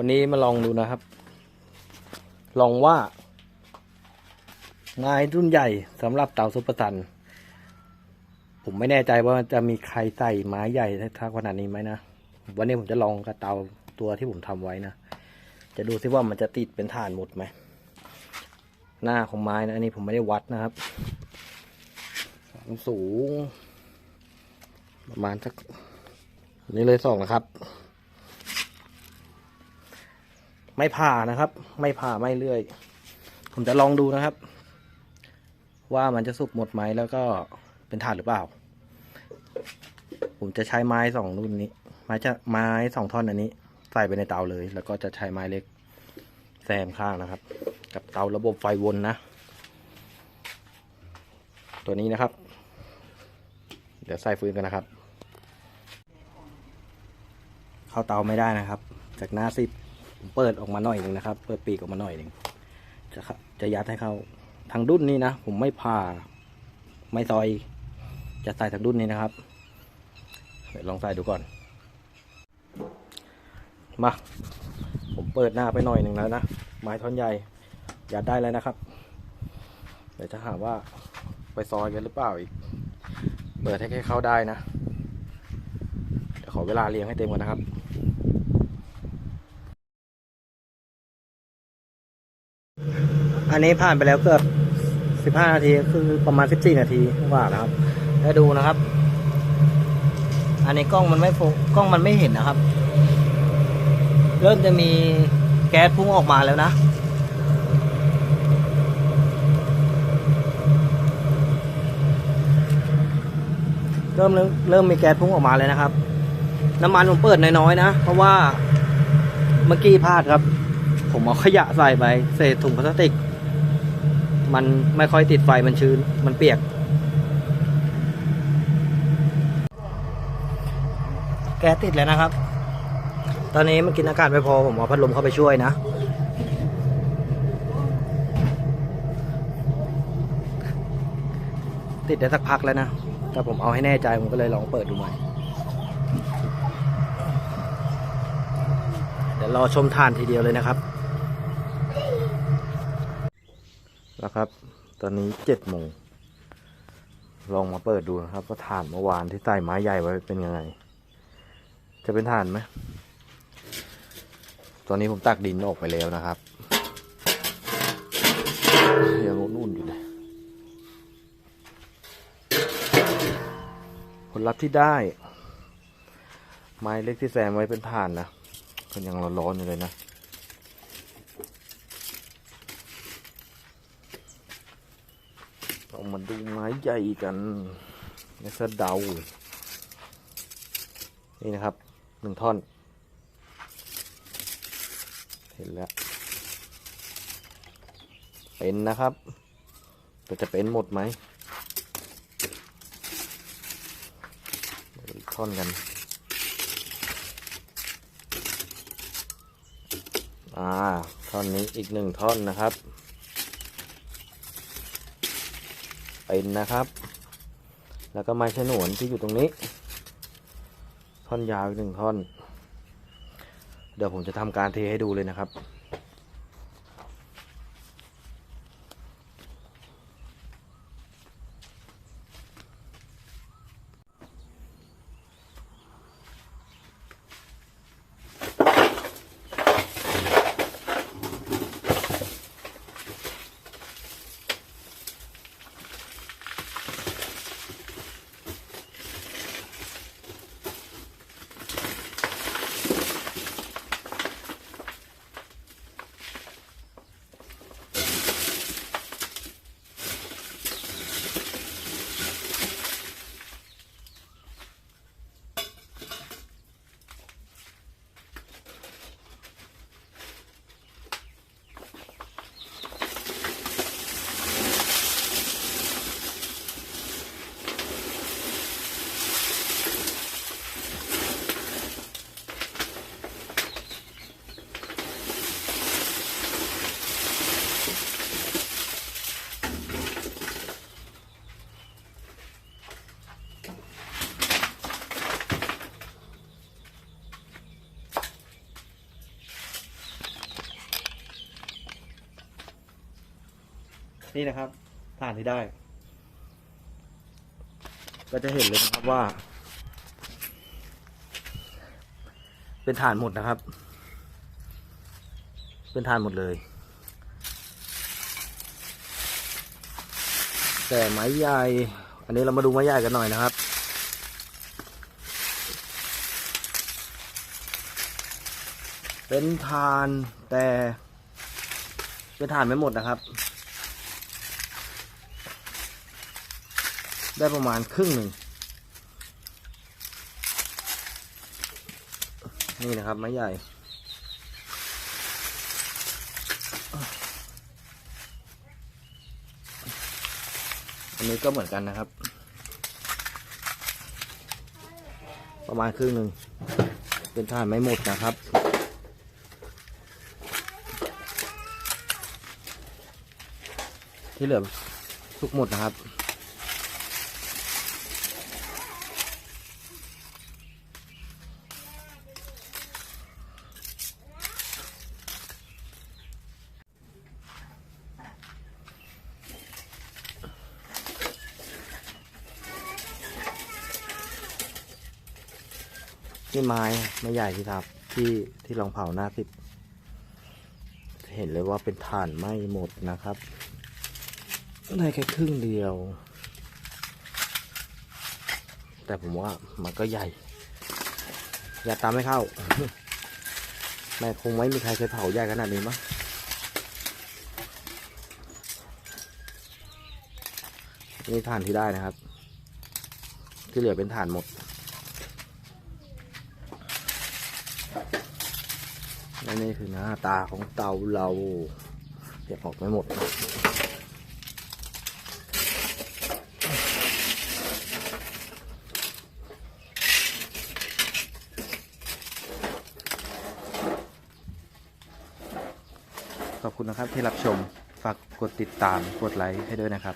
วันนี้มาลองดูนะครับ ลองว่าไม้รุ่นใหญ่สำหรับเต่าซุปเปอร์ซัน ผมไม่แน่ใจว่าจะมีใครใส่ไม้ใหญ่ทักขนาดนี้ไหมนะ วันนี้ผมจะลองกับเตาตัวที่ผมทำไว้นะ จะดูซิว่ามันจะติดเป็นฐานหมดไหม หน้าของไม้นะ อันนี้ผมไม่ได้วัดนะครับ สูง ประมาณสัก นี่เลยสองนะครับ ไม่ผ่านะครับ ไม่ผ่าไม่เลื่อย ผมจะลองดูนะครับ ว่ามันจะสุกหมดไหมแล้วก็เป็นถาดหรือเปล่า ผมจะใช้ไม้สองรุ่นนี้ ไม้จะไม้สองท่อนอันนี้ ใส่ไปในเตาเลย แล้วก็จะใช้ไม้เล็กแซมข้างนะครับ กับเตาระบบไฟวนนะ ตัวนี้นะครับ เดี๋ยวใส่ฟืนกันนะครับ เข้าเตาไม่ได้นะครับ จากหน้าสิบ ผมเปิดออกมาหน่อยหนึ่งนะครับ เปิดปีกออกมาหน่อยหนึ่งจะจะยัดให้เข้าทางดุ้นนี้นะ ผมไม่ผ่าไม่ซอย จะใส่ทางดุ้นนี้นะครับเดี๋ยวลองใส่ดูก่อน มา ผมเปิดหน้าไปหน่อยหนึ่งแล้วนะ ไม้ท่อนใหญ่ยัดได้แล้วนะครับ เดี๋ยวจะหาว่าไปซอยกันหรือเปล่าอีก เปิดให้แค่เข้าได้นะ เดี๋ยวขอเวลาเรียงให้เต็มก่อนนะครับ อันนี้ผ่านไปแล้วเกือบสิบห้านาทีคือประมาณสิบสี่นาทีกว่านะครับ แล้วดูนะครับ อันนี้กล้องมันไม่โฟกล้องมันไม่เห็นนะครับ เริ่มจะมีแก๊สพุ่งออกมาแล้วนะเริ่มเริ่มเริ่มมีแก๊สพุ่งออกมาเลยนะครับ น้ำมันผมเปิดน้อยๆนะ เพราะว่าเมื่อกี้พลาดครับ ผมเอาขยะใส่ไปเศษถุงพลาสติก มันไม่ค่อยติดไฟมันชื้น มันเปียก แกติดแล้วนะครับ ตอนนี้มันกินอากาศไม่พอผมเอาพัดลมเข้าไปช่วยนะ ติดได้สักพักแล้วนะ แต่ผมเอาให้แน่ใจผมก็เลยลองเปิดดูใหม่เดี๋ยวรอชมทานทีเดียวเลยนะครับ นะครับ ตอนนี้เจ็ดโมงลองมาเปิดดูนะครับว่าฐานเมื่อวานที่ใส่ไม้ใหญ่ไว้เป็นยังไง จะเป็นฐานไหมตอนนี้ผมตักดินออกไปแล้วนะครับยังนุ่นอยู่เลยผลลัพธ์ที่ได้ ไม้เล็กที่แซมไว้เป็นฐานนะก็ยังร้อนๆอยู่เลยนะ เรามาดูไม้ใหญ่กันในสะเดา นี่นะครับหนึ่งท่อน เห็นแล้ว เป็นนะครับ แต่จะเป็นหมดไหมท่อนกัน อ่า ท่อนนี้อีกหนึ่งท่อนนะครับ เป็นนะครับ แล้วก็ไม้ฉนวนที่อยู่ตรงนี้ ท่อนยาวอีกหนึ่งท่อน เดี๋ยวผมจะทำการเทให้ดูเลยนะครับ นี่นะครับฐานที่ได้ ก็จะเห็นเลยนะครับว่า เป็นฐานหมดนะครับ เป็นฐานหมดเลย แต่ไม้ใหญ่อันนี้เรามาดูไม้ใหญ่กันหน่อยนะครับเป็นฐานแต่เป็นฐานไม่หมดนะครับ ได้ประมาณครึ่งหนึ่งนี่นะครับไม้ใหญ่ อันนี้ก็เหมือนกันนะครับ ประมาณครึ่งหนึ่ง เป็นฐานไม่หมดนะครับที่เหลือทุกหมดนะครับ นี่ไม้ไม่ใหญ่ที่ทับที่ที่ลองเผาหน้าติดเห็นเลยว่าเป็นฐานไหม้หมดนะครับได้แค่ครึ่งเดียว แต่ผมว่ามันก็ใหญ่ อย่าตามไม่เข้าแม่คงไม่มีใครเคยเผาใหญ่ขนาดนี้มั้งนี่ฐานที่ได้นะครับ ที่เหลือเป็นฐานหมด และนี่คือหน้าตาของเตาเราเก็บออกไม่หมดนะขอบคุณนะครับที่รับชม ฝากกดติดตาม กดไลค์ให้ด้วยนะครับ